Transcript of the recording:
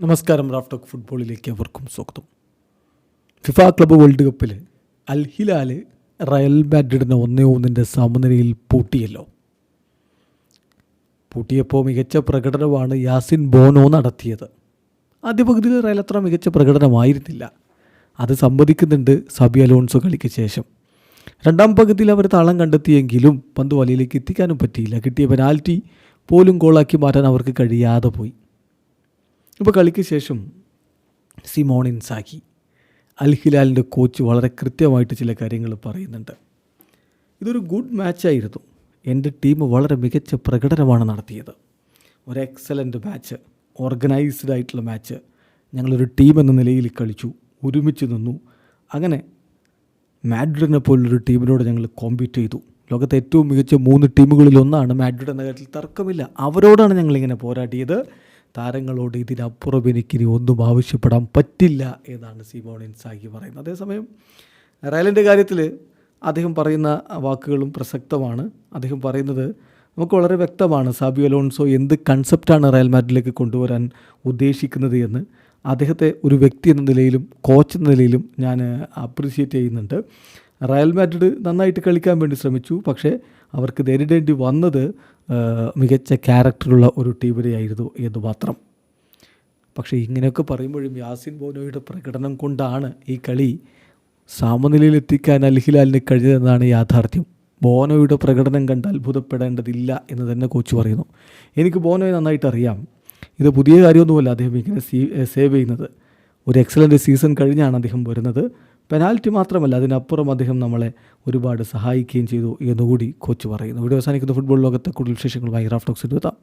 നമസ്കാരം റാഫ്റ്റോക്ക് ഫുട്ബോളിലേക്ക് അവർക്കും സ്വാഗതം. ഫിഫ ക്ലബ്ബ് വേൾഡ് കപ്പിൽ അൽ ഹിലാൽ റയൽ മാഡ്രിഡിനെ ഒന്നേ ഒന്നിന്റെ സമനിലയിൽ പൂട്ടിയല്ലോ. പൂട്ടിയപ്പോൾ മികച്ച പ്രകടനമാണ് യാസിൻ ബോനോ നടത്തിയത്. ആദ്യ പകുതിയിൽ റയൽ അത്ര മികച്ച പ്രകടനമായിരുന്നില്ല. അത് സമ്മതിക്കുന്നുണ്ട് സബി അലോൺസോ കളിക്ക് ശേഷം. രണ്ടാം പകുതിയിൽ അവർ താളം കണ്ടെത്തിയെങ്കിലും പന്ത് വലയിലേക്ക് എത്തിക്കാനും പറ്റിയില്ല. കിട്ടിയ പെനാൽറ്റി പോലും ഗോളാക്കി മാറ്റാൻ അവർക്ക് കഴിയാതെ പോയി. ഇപ്പോൾ കളിക്ക് ശേഷം സിമോൺ ഇൻസാക്കി അൽ ഹിലാലിന്റെ കോച്ച് വളരെ കൃത്യമായിട്ട് ചില കാര്യങ്ങൾ പറയുന്നുണ്ട്. ഇതൊരു ഗുഡ് മാച്ചായിരുന്നു എന്റെ ടീം വളരെ മികച്ച പ്രകടനമാണ് നടത്തിയത്. ഒരു എക്സലന്റ് മാച്ച് ഓർഗനൈസ്ഡ് ആയിട്ടുള്ള മാച്ച് ഞങ്ങളൊരു ടീം എന്ന നിലയിൽ കളിച്ചു ഒരുമിച്ച് നിന്നു. അങ്ങനെ മാഡ്രിഡിനെ പോലുള്ളൊരു ടീമിനോട് ഞങ്ങൾ കോമ്പീറ്റ് ചെയ്തു. ലോകത്തെ ഏറ്റവും മികച്ച മൂന്ന് ടീമുകളിൽ ഒന്നാണ് മാഡ്രിഡ് എന്ന കാര്യത്തിൽ തർക്കമില്ല. അവരോടാണ് ഞങ്ങളിങ്ങനെ പോരാടിയത്. താരങ്ങളോട് ഇതിനപ്പുറം എനിക്കിനി ഒന്നും ആവശ്യപ്പെടാൻ പറ്റില്ല എന്നാണ് സിമോൺ ഇൻസാഗി പറയുന്നത്. അതേസമയം റയലിന്റെ കാര്യത്തിൽ അദ്ദേഹം പറയുന്ന വാക്കുകളും പ്രസക്തമാണ്. അദ്ദേഹം പറയുന്നത് നമുക്ക് വളരെ വ്യക്തമാണ് സാബിയോ അലോൺസോ എന്ത് കൺസെപ്റ്റാണ് റയൽ മാറ്റിലേക്ക് കൊണ്ടുവരാൻ ഉദ്ദേശിക്കുന്നത് എന്ന്. അദ്ദേഹത്തെ ഒരു വ്യക്തി എന്ന നിലയിലും കോച്ച് എന്ന നിലയിലും ഞാൻ അപ്രീഷിയേറ്റ് ചെയ്യുന്നുണ്ട്. റയൽ മാഡ്രിഡ് നന്നായിട്ട് കളിക്കാൻ വേണ്ടി ശ്രമിച്ചു. പക്ഷേ അവർക്ക് നേരിടേണ്ടി വന്നത് മികച്ച ക്യാരക്ടറുള്ള ഒരു ടീമിനെയായിരുന്നു എന്ന് മാത്രം. പക്ഷേ ഇങ്ങനെയൊക്കെ പറയുമ്പോഴും യാസിൻ ബോനോയുടെ പ്രകടനം കൊണ്ടാണ് ഈ കളി സമനിലയിൽ എത്തിക്കാൻ അൽ ഹിലാലിന് കഴിഞ്ഞതെന്നാണ് യാഥാർത്ഥ്യം. ബോനോയുടെ പ്രകടനം കണ്ട് അത്ഭുതപ്പെടേണ്ടതില്ല എന്ന് തന്നെ കോച്ച് പറയുന്നു. എനിക്ക് ബോനോയെ നന്നായിട്ട് അറിയാം. ഇത് പുതിയ കാര്യമൊന്നുമല്ല അദ്ദേഹം ഇങ്ങനെ സേവ് ചെയ്യുന്നത്. ഒരു എക്സലന്റ് സീസൺ കഴിഞ്ഞാണ് അദ്ദേഹം വരുന്നത്. പെനാൽറ്റി മാത്രമല്ല അതിനപ്പുറം അദ്ദേഹം നമ്മളെ ഒരുപാട് സഹായിക്കുകയും ചെയ്തു എന്നുകൂടി കോച്ച് പറയുന്നു. ഇവിടെ അവസാനിക്കുന്ന. ഫുട്ബോൾ ലോകത്തെ കൂടുതൽ വിശേഷങ്ങളുമായി റാഫ്റ്റോക്സ് എത്താം